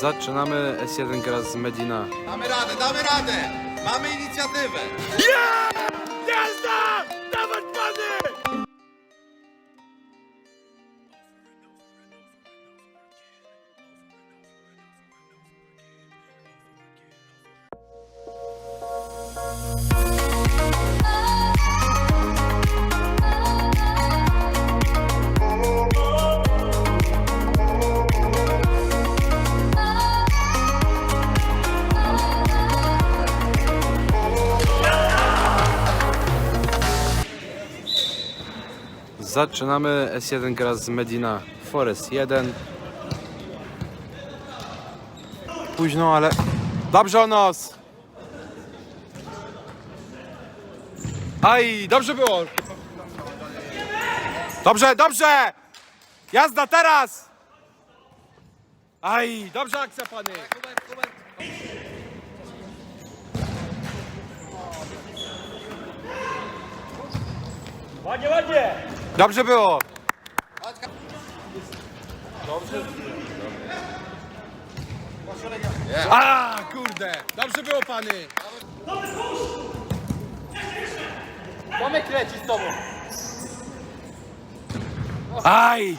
Zaczynamy S1 gra z Medina. Damy radę, damy radę! Mamy inicjatywę! Jazda! Zaczynamy S1 gra z Medina. Forest 1. Późno, ale... Dobrze o nos! Aj, dobrze było! Dobrze, dobrze! Jazda teraz! Aj, dobrze akcja pany! Ładnie, ładnie! Dobrze było! A, kurde! Dobrze było pany! Tomek leci z tobą. Aj!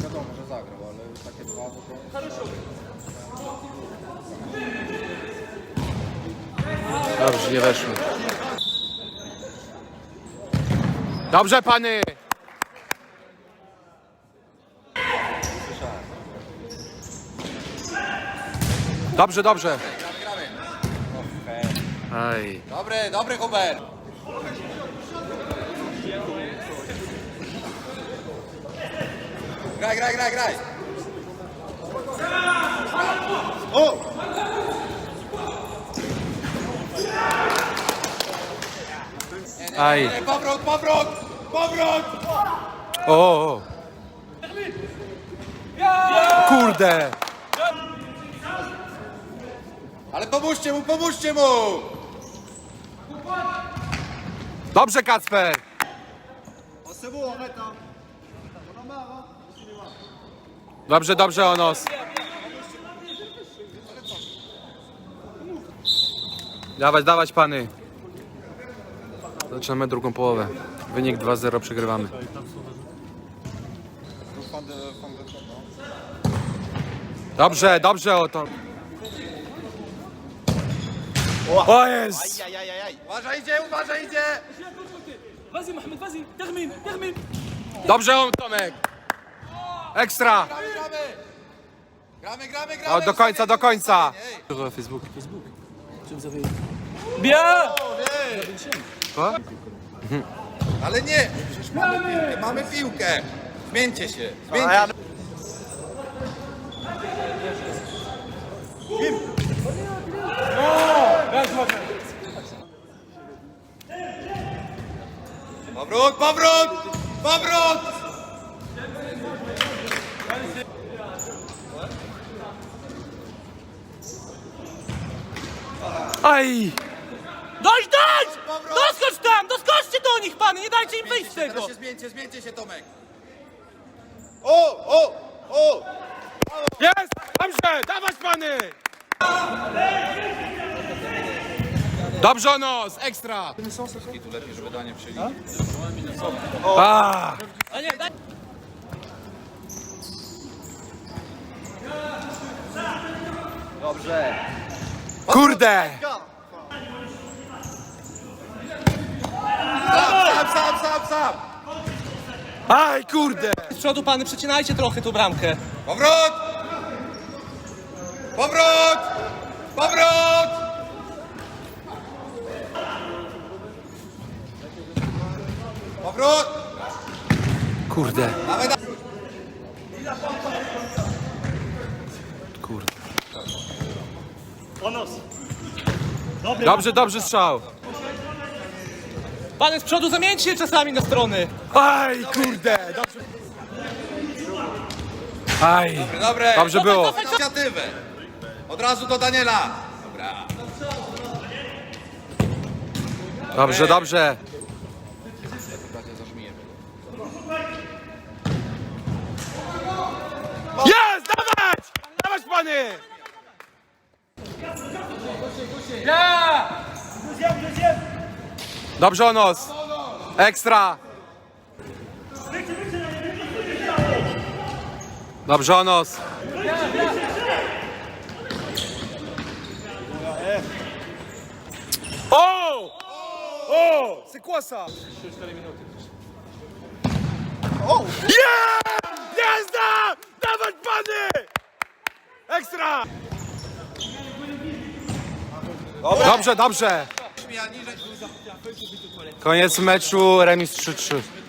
Wiadomo, że zagrał, ale takie dwa to... Dobrze, nie weszło. Dobrze, pany! Dobrze, dobrze. Aj. Dobry, dobry Hubert! Graj, graj, graj, graj! O! Nie, nie, Aj. powrót, powrót! Powrót! O, o. Kurde! Ale pomóżcie mu, pomóżcie mu! Dobrze, Kacper! Dobrze, dobrze o nos. Dawać, dawać pany. Zaczynamy drugą połowę. Wynik 2-0 przegrywamy. Dobrze, dobrze o to. O jest! Uważaj, idzie, uważaj, idzie! Vas-y Mohamed. Dobrze on Tomek! Ekstra! Gramy, gramy! Gramy, gramy, gramy! O, do końca, do końca! Ej, Facebook. Bien Co? Ale nie! Przecież mamy piłkę, mamy piłkę! Zmieńcie się, zmieńcie się! Powrót, powrót! Powrót! Aj! Dość, dość! Doskocz tam, doskoczcie do nich, pany, nie dajcie im wyjść z tego! Teraz się zmieńcie, zmieńcie się, Tomek! O, o, o! Jest! Dobrze! Dawać pany! Dobrze nos! Ekstra! I tu lepiej, żeby danie przyjść. A! A nie, daj... Kurde! Sam, Aj, kurde! Z przodu, pany, przecinajcie trochę tą bramkę. Powrót! Powrót! Powrót! Powrót! Kurde. Kurde. Dobrze, dobrze strzał. Pany, z przodu zamieńcie się czasami na strony. Aj, kurde! Dobrze. Aj! Dobre. Dobrze było. Inicjatywę. Od razu do Daniela. Dobra. Dobrze, dobrze. Jest! Dawać! Panie! Dobrze o nos. Ekstra. Dobrze o nos. O! O! Sykłosa! O! Yeah! Jazda! Dawać pany! Ekstra! Dobrze, dobrze. Koniec meczu, remis 3-3.